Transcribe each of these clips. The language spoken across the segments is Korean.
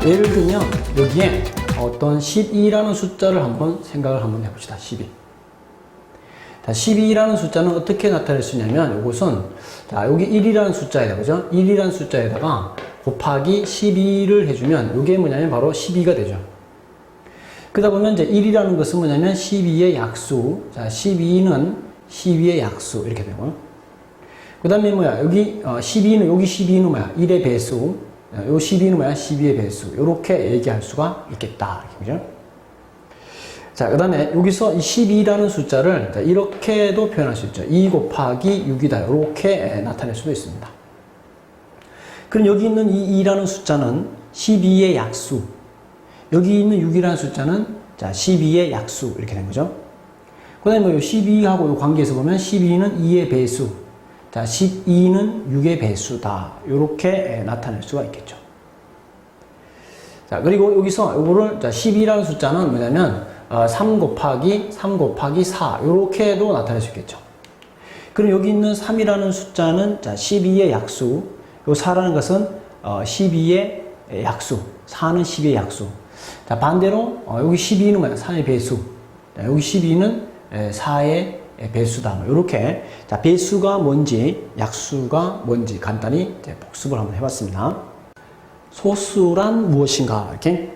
자, 예를 들면 여기에 어떤 12라는 숫자를 한번 생각을 한번 해봅시다. 12. 자, 12라는 숫자는 어떻게 나타낼 수 있냐면 이것은 자, 여기 1이라는 숫자에다 그죠? 1이라는 숫자에다가 곱하기 12를 해주면 이게 뭐냐면 바로 12가 되죠. 그러다 보면 이제 1이라는 것은 뭐냐면 12의 약수. 자, 12는 12의 약수. 이렇게 되고요. 그 다음에 뭐야. 여기 어, 12는, 여기 12는 뭐야. 1의 배수. 어, 요 12는 뭐야. 12의 배수. 이렇게 얘기할 수가 있겠다. 그죠? 자, 그 다음에 여기서 이 12라는 숫자를 자, 이렇게도 표현할 수 있죠. 2 곱하기 6이다. 이렇게 나타낼 수도 있습니다. 그럼 여기 있는 이 2라는 숫자는 12의 약수. 여기 있는 6이라는 숫자는 자, 12의 약수. 이렇게 된 거죠. 그 다음에 뭐 12하고 이 관계에서 보면 12는 2의 배수. 자, 12는 6의 배수다. 이렇게 나타낼 수가 있겠죠. 자, 그리고 여기서 요거를, 자, 12라는 숫자는 뭐냐면, 어, 3 곱하기 3 곱하기 4. 요렇게도 나타낼 수 있겠죠. 그럼 여기 있는 3이라는 숫자는, 자, 12의 약수. 요 4라는 것은, 어, 12의 약수. 4는 12의 약수. 자, 반대로, 어, 여기 12는 뭐야? 3의 배수. 자, 여기 12는 4의 배수다. 뭐 이렇게 자 배수가 뭔지 약수가 뭔지 간단히 복습을 한번 해봤습니다. 소수란 무엇인가 이렇게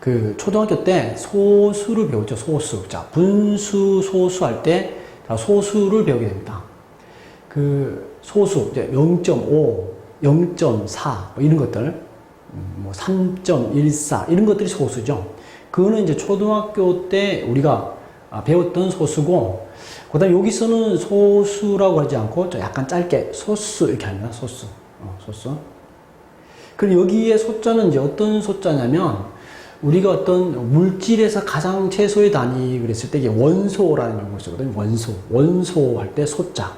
그 초등학교 때 소수를 배우죠. 소수. 자 분수 소수 할 때 소수를 배우게 됩니다. 그 소수 이제 0.5, 0.4 뭐 이런 것들 뭐 3.14 이런 것들이 소수죠. 그거는 이제 초등학교 때 우리가 배웠던 소수고 그 다음에 여기서는 소수라고 하지 않고 약간 짧게 소수 이렇게 합니다. 소수. 어, 소수. 그리고 여기에 소자는 이제 어떤 소자냐면 우리가 어떤 물질에서 가장 최소의 단위 그랬을 때 이게 원소라는 용어를 쓰거든요. 원소. 원소 할 때 소자.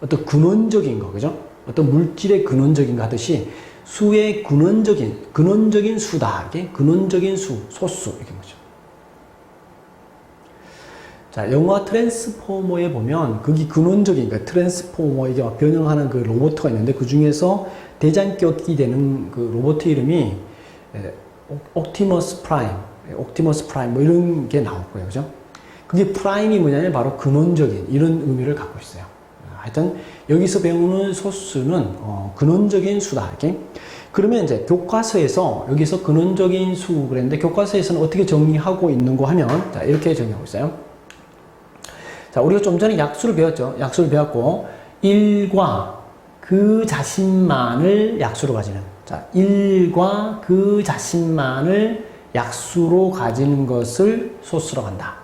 어떤 근원적인 거, 그죠? 어떤 물질의 근원적인 거 하듯이 수의 근원적인, 근원적인 수다. 이게 근원적인 수, 소수. 이렇게. 자, 영화 트랜스포머에 보면 거기 근원적인 그 트랜스포머 이게 막 변형하는 그 로봇가 있는데 그 중에서 대장격이 되는 그 로봇 이름이 에, 옵티머스 프라임, 옵티머스 프라임 뭐 이런 게 나올 거예요, 그죠? 그게 프라임이 뭐냐면 바로 근원적인 이런 의미를 갖고 있어요. 하여튼 여기서 배우는 소수는 어, 근원적인 수다 이렇게. 그러면 이제 교과서에서 여기서 근원적인 수 그랬는데 교과서에서는 어떻게 정의하고 있는 거 하면 자, 이렇게 정의하고 있어요. 자, 우리가 좀 전에 약수를 배웠죠. 약수를 배웠고 1과 그 자신만을 약수로 가지는 자, 1과 그 자신만을 약수로 가지는 것을 소수로 한다.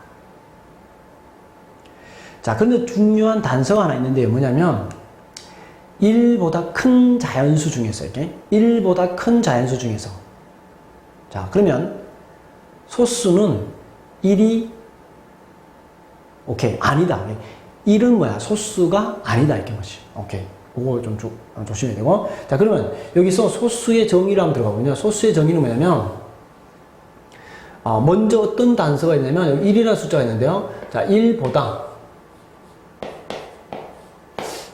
자, 그런데 중요한 단서가 하나 있는데요. 뭐냐면 1보다 큰 자연수 중에서 이렇게 1보다 큰 자연수 중에서 자, 그러면 소수는 1이 오케이 아니다. 1은 뭐야? 소수가 아니다 이렇게 뭐지 오케이. 그거 좀 조, 조심해야 되고. 자 그러면 여기서 소수의 정의를 한번 들어가보면요. 소수의 정의는 뭐냐면 어, 먼저 어떤 단서가 있냐면 1이라는 숫자가 있는데요. 자 1보다.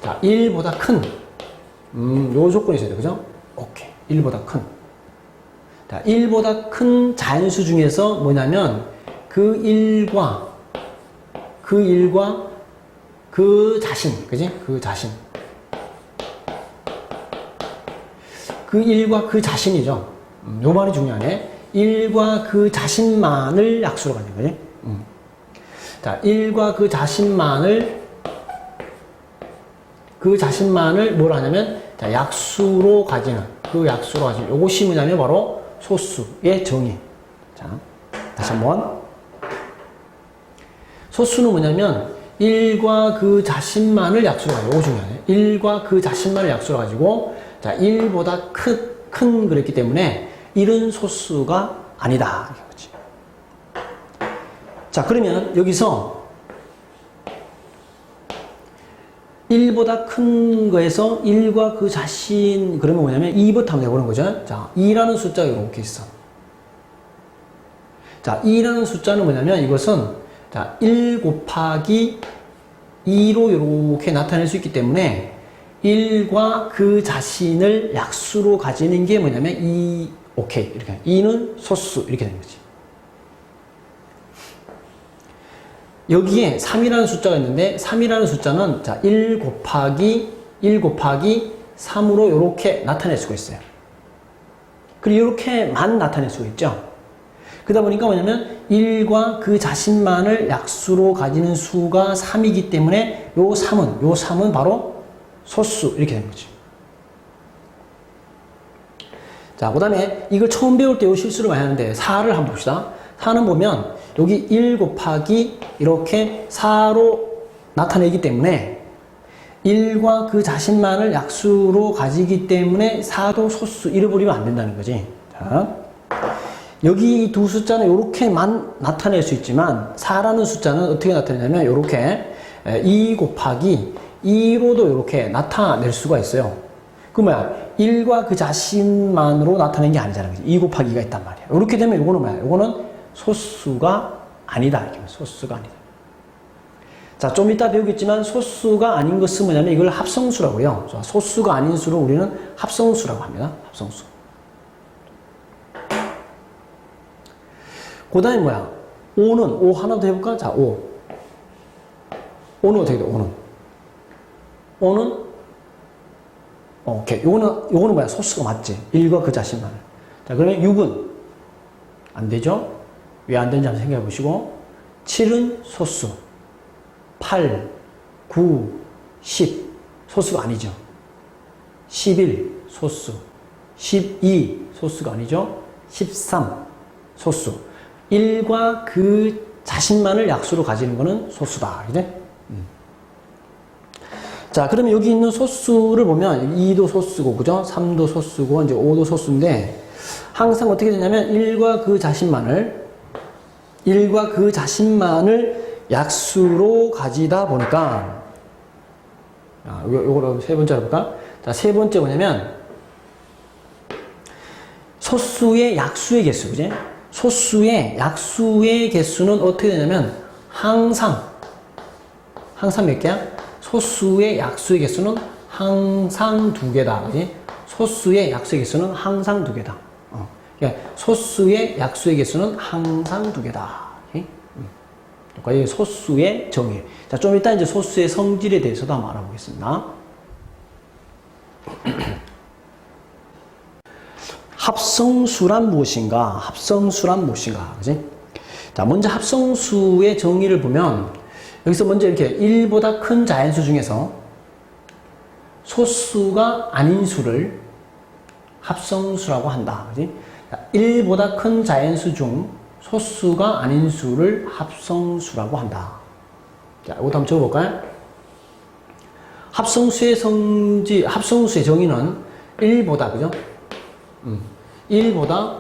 자 1보다 큰. 음, 요 조건이 있어야 돼. 그죠? 오케이. 1보다 큰. 자, 1보다 큰 자연수 중에서 뭐냐면 그 1과 그 일과 그 자신, 그지? 그 자신. 그 일과 그 자신이죠. 음, 요 말이 중요하네. 일과 그 자신만을 약수로 가는 거지. 음. 자, 일과 그 자신만을 그 자신만을 뭘 하냐면 자, 약수로 가지는 그 약수로 가지는 요것이 뭐냐면 바로 소수의 정의. 자, 다시 한번. 소수는 뭐냐면 1과 그 자신만을 약수로 가지고 이거 중요하네. 1과 그 자신만을 약수로 가지고 자 1보다 큰, 큰 그랬기 때문에 1은 소수가 아니다. 자 그러면 여기서 1보다 큰 거에서 1과 그 자신 그러면 뭐냐면 2부터 한번 해보는 거죠. 자 2라는 숫자가 이렇게 있어. 자 2라는 숫자는 뭐냐면 이것은 자, 1 곱하기 2로 이렇게 나타낼 수 있기 때문에 1과 그 자신을 약수로 가지는 게 뭐냐면 2, 오케이. 이렇게. 2는 소수. 이렇게 되는 거지. 여기에 3이라는 숫자가 있는데 3이라는 숫자는 자, 1 곱하기 1 곱하기 3으로 이렇게 나타낼 수가 있어요. 그리고 이렇게만 나타낼 수가 있죠. 그러다 보니까 뭐냐면 1과 그 자신만을 약수로 가지는 수가 3이기 때문에 요 3은 요 3은 바로 소수 이렇게 된 거죠. 자, 그 다음에 이걸 처음 배울 때 요 실수를 많이 하는데 4를 한번 봅시다. 4는 보면 여기 1 곱하기 이렇게 4로 나타내기 때문에 1과 그 자신만을 약수로 가지기 때문에 4도 소수 잃어버리면 안 된다는 거지. 자, 여기 이두 숫자는 이렇게만 나타낼 수 있지만 4라는 숫자는 어떻게 나타내냐면 이렇게 2 곱하기 2로도 이렇게 나타낼 수가 있어요. 그 뭐야? 1과 그 자신만으로 나타낸 게 아니잖아. 그지? 2 곱하기 2가 있단 말이야. 이렇게 되면 이거는 뭐야? 이거는 소수가 아니다. 소수가 아니다. 자, 좀 이따 배우겠지만 소수가 아닌 것은 뭐냐면 이걸 합성수라고요. 자, 소수가 아닌 수를 우리는 합성수라고 합니다. 합성수. 그 다음에 뭐야? 5는, 5 하나 더 해볼까? 자, 5. 5는 어떻게 돼, 5는? 5는? 어, 오케이. 요거는, 요거는 뭐야? 소수가 맞지? 1과 그 자신만. 자, 그러면 6은? 안 되죠? 왜 안 되는지 한번 생각해 보시고. 7은 소수. 8, 9, 10. 소수가 아니죠. 11, 소수. 12, 소수가 아니죠. 13, 소수. 1과 그 자신만을 약수로 가지는 것은 소수다. 그죠? 음. 자, 그러면 여기 있는 소수를 보면 2도 소수고, 그죠? 3도 소수고, 이제 5도 소수인데, 항상 어떻게 되냐면 1과 그 자신만을, 1과 그 자신만을 약수로 가지다 보니까, 아, 요, 요거를 세 번째로 볼까? 자, 세 번째 뭐냐면, 소수의 약수의 개수, 그지? 소수의 약수의 개수는 어떻게 되냐면 항상 항상 몇 개야? 소수의 약수의 개수는 항상 두 개다. 그지? 소수의 약수의 개수는 항상 두 개다. 어. 그러니까 소수의 약수의 개수는 항상 두 개다. 오케이? 음. 그러니까 소수의 정의. 자, 좀 이따 이제 소수의 성질에 대해서도 한번 알아보겠습니다. 합성수란 무엇인가? 합성수란 무엇인가? 그지? 자, 먼저 합성수의 정의를 보면 여기서 먼저 이렇게 1보다 큰 자연수 중에서 소수가 아닌 수를 합성수라고 한다. 그지? 자, 1보다 큰 자연수 중 소수가 아닌 수를 합성수라고 한다. 자, 이것도 한번 적어볼까요? 합성수의 성지, 합성수의 정의는 1보다, 그죠? 음, 1보다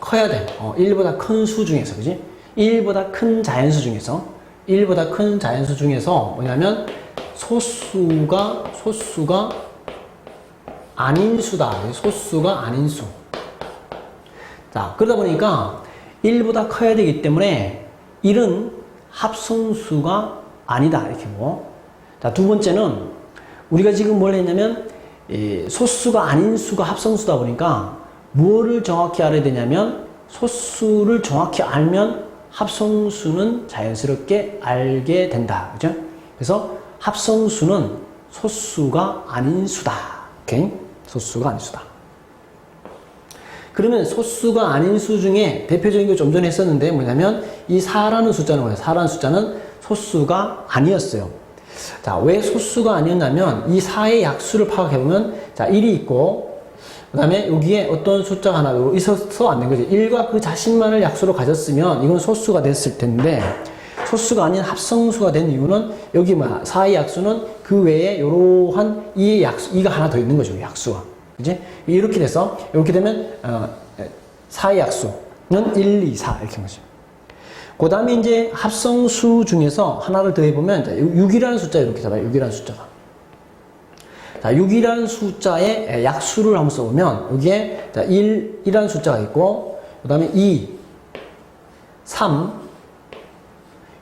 커야 돼. 어, 1보다 큰 수 중에서, 그지? 1보다 큰 자연수 중에서, 1보다 큰 자연수 중에서 뭐냐면, 소수가, 소수가 아닌 수다. 소수가 아닌 수. 자, 그러다 보니까 1보다 커야 되기 때문에 1은 합성수가 아니다. 이렇게 뭐. 자, 두 번째는 우리가 지금 뭘 했냐면, 이 소수가 아닌 수가 합성수다 보니까 무엇을 정확히 알아야 되냐면 소수를 정확히 알면 합성수는 자연스럽게 알게 된다. 그죠? 그래서 합성수는 소수가 아닌 수다. 오케이? 소수가 아닌 수다. 그러면 소수가 아닌 수 중에 대표적인 거좀 전에 했었는데 뭐냐면 이 4라는 숫자는 뭐예요? 4라는 숫자는 소수가 아니었어요. 자, 왜 소수가 아니었냐면 이 4의 약수를 파악해보면 자, 1이 있고 그 다음에 여기에 어떤 숫자가 하나 있어서 안 된 거지. 1과 그 자신만을 약수로 가졌으면 이건 소수가 됐을 텐데 소수가 아닌 합성수가 된 이유는 여기 뭐야. 4의 약수는 그 외에 이러한 2의 약수, 2가 하나 더 있는 거죠. 약수가. 그지? 이렇게 돼서 이렇게 되면 어, 4의 약수는 1, 2, 4 이렇게 거죠. 그 다음에 이제 합성수 중에서 하나를 더 해보면 6이라는 숫자 이렇게 잡아요. 6이라는 숫자가. 자, 6이라는 숫자의 약수를 한번 써보면 여기에 1이라는 숫자가 있고 그 다음에 2, 3,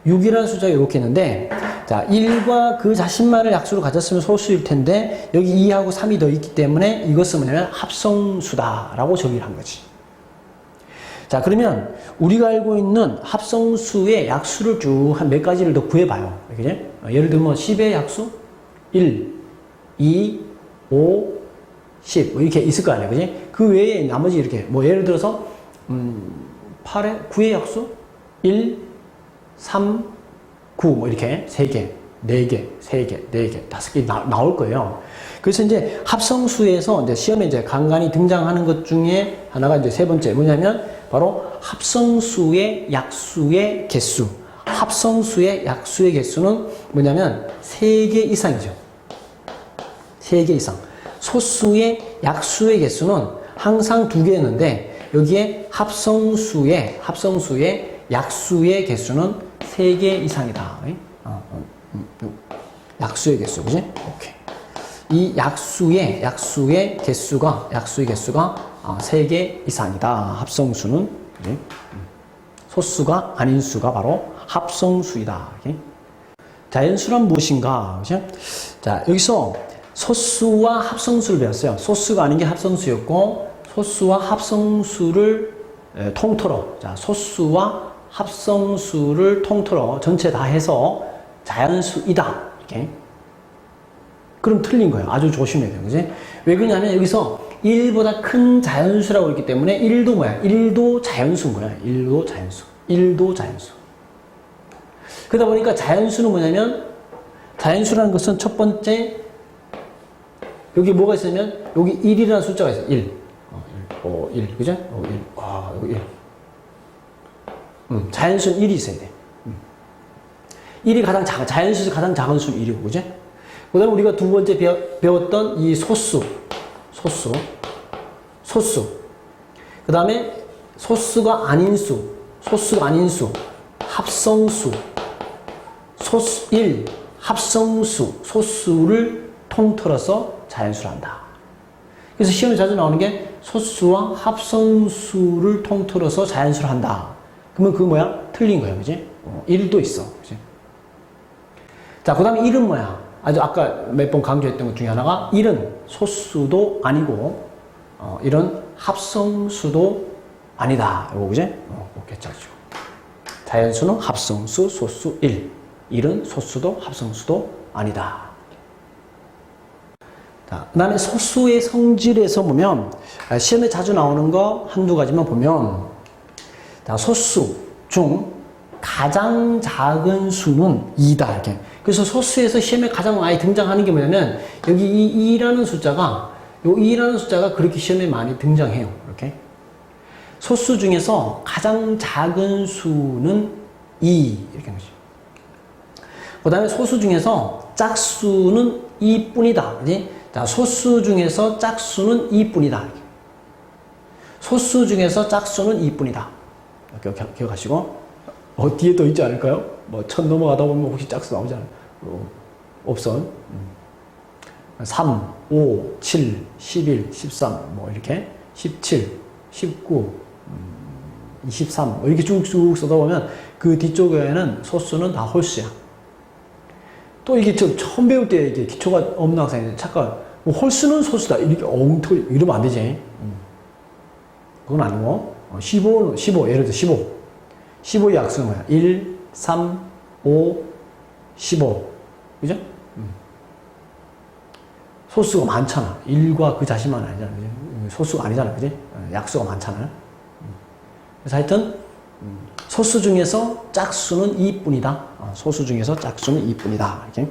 6이라는 숫자가 이렇게 있는데 자, 1과 그 자신만을 약수로 가졌으면 소수일 텐데 여기 2하고 3이 더 있기 때문에 이것은 뭐냐면 합성수다라고 정의를 한 거지. 자, 그러면 우리가 알고 있는 합성수의 약수를 쭉 한 몇 가지를 더 구해봐요. 그지? 어, 예를 들면 10의 약수 1, 2, 5, 10 뭐 이렇게 있을 거 아니야. 그지? 그 외에 나머지 이렇게 뭐 예를 들어서 음, 8의 9의 약수 1, 3, 9, 뭐 이렇게 3개, 4개, 3개, 4개, 5개 나, 나올 거예요. 그래서 이제 합성수에서 이제 시험에 이제 간간히 등장하는 것 중에 하나가 이제 세 번째 뭐냐면 바로 합성수의 약수의 개수. 합성수의 약수의 개수는 뭐냐면 3개 이상이죠. 3개 이상. 소수의 약수의 개수는 항상 두 개였는데 여기에 합성수의 합성수의 약수의 개수는 3개 이상이다. 어, 어, 음, 음. 약수의 개수, 그지? 오케이. 이 약수의 약수의 개수가 약수의 개수가 어, 3개 이상이다. 합성수는? 음. 소수가 아닌 수가 바로 합성수이다. 자연수란 무엇인가? 그죠? 자, 여기서 소수와 합성수를 배웠어요. 소수가 아닌 게 합성수였고, 소수와 합성수를 에, 통틀어. 자, 소수와 합성수를 통틀어 전체 다 해서 자연수이다. 이렇게. 그럼 틀린 거예요. 아주 조심해야 돼요. 그지? 왜 그러냐면 여기서 1보다 큰 자연수라고 했기 때문에 1도 뭐야? 1도 자연수인 거야. 1도 자연수. 1도 자연수. 그러다 보니까 자연수는 뭐냐면 자연수라는 것은 첫 번째 여기 뭐가 있으면 여기 1이라는 숫자가 있어요. 1. 어, 1. 어, 1. 그죠? 어, 1. 아, 여기 1. 음, 자연수는 1이 있어야 돼. 음. 1이 가장 작은, 자연수에서 가장 작은 수는 1이고, 그죠? 그 다음에 우리가 두 번째 배웠던 이 소수. 소수. 소수. 그 다음에 소수가 아닌 수. 소수가 아닌 수. 합성수. 소수 1. 합성수. 소수를 통틀어서 자연수를 한다. 그래서 시험에 자주 나오는 게 소수와 합성수를 통틀어서 자연수를 한다. 그러면 그 뭐야? 틀린 거야. 그지? 어, 1도 있어. 그지? 자, 그 다음에 1은 뭐야? 아주 아까 몇 번 강조했던 것 중에 하나가 1은 소수도 아니고, 어, 이런 합성수도 아니다. 이거 그지? 어, 이렇게 짜죠. 자연수는 합성수, 소수 1. 1은 소수도 합성수도 아니다. 자, 그 다음에 소수의 성질에서 보면, 아, 시험에 자주 나오는 거 한두 가지만 보면, 자, 소수 중 가장 작은 수는 2다. 이렇게. 그래서 소수에서 시험에 가장 많이 등장하는 게 뭐냐면, 여기 이 2라는 숫자가, 요 2라는 숫자가 그렇게 시험에 많이 등장해요. 이렇게. 소수 중에서 가장 작은 수는 2. 이렇게 하는 거죠. 그 다음에 소수 중에서 짝수는 2뿐이다. 그지? 자, 소수 중에서 짝수는 2뿐이다. 소수 중에서 짝수는 2뿐이다. 이렇게 기억하시고, 어, 뒤에 또 있지 않을까요? 뭐, 천 넘어가다 보면 혹시 짝수 나오지 않아요? 어. 음. 3, 5, 7, 11, 13, 뭐, 이렇게. 17, 19, 23, 뭐 이렇게 쭉쭉 써다 보면 그 뒤쪽에는 소수는 다 홀수야. 또 이게 저 처음 배울 때 이게 기초가 없는 학생이 잠깐 뭐 홀수는 소수다 이렇게 엉터리 이러면 안 되지. 음. 그건 아니고 15는 15 예를 들어 15 15의 약수는 뭐야? 1, 3, 5, 15 그죠? 음. 소수가 많잖아. 1과 그 자신만 아니잖아. 그죠? 소수가 아니잖아. 그지? 약수가 많잖아. 음. 그래서 하여튼 소수 중에서 짝수는 2뿐이다. 소수 중에서 짝수는 2뿐이다. 이렇게.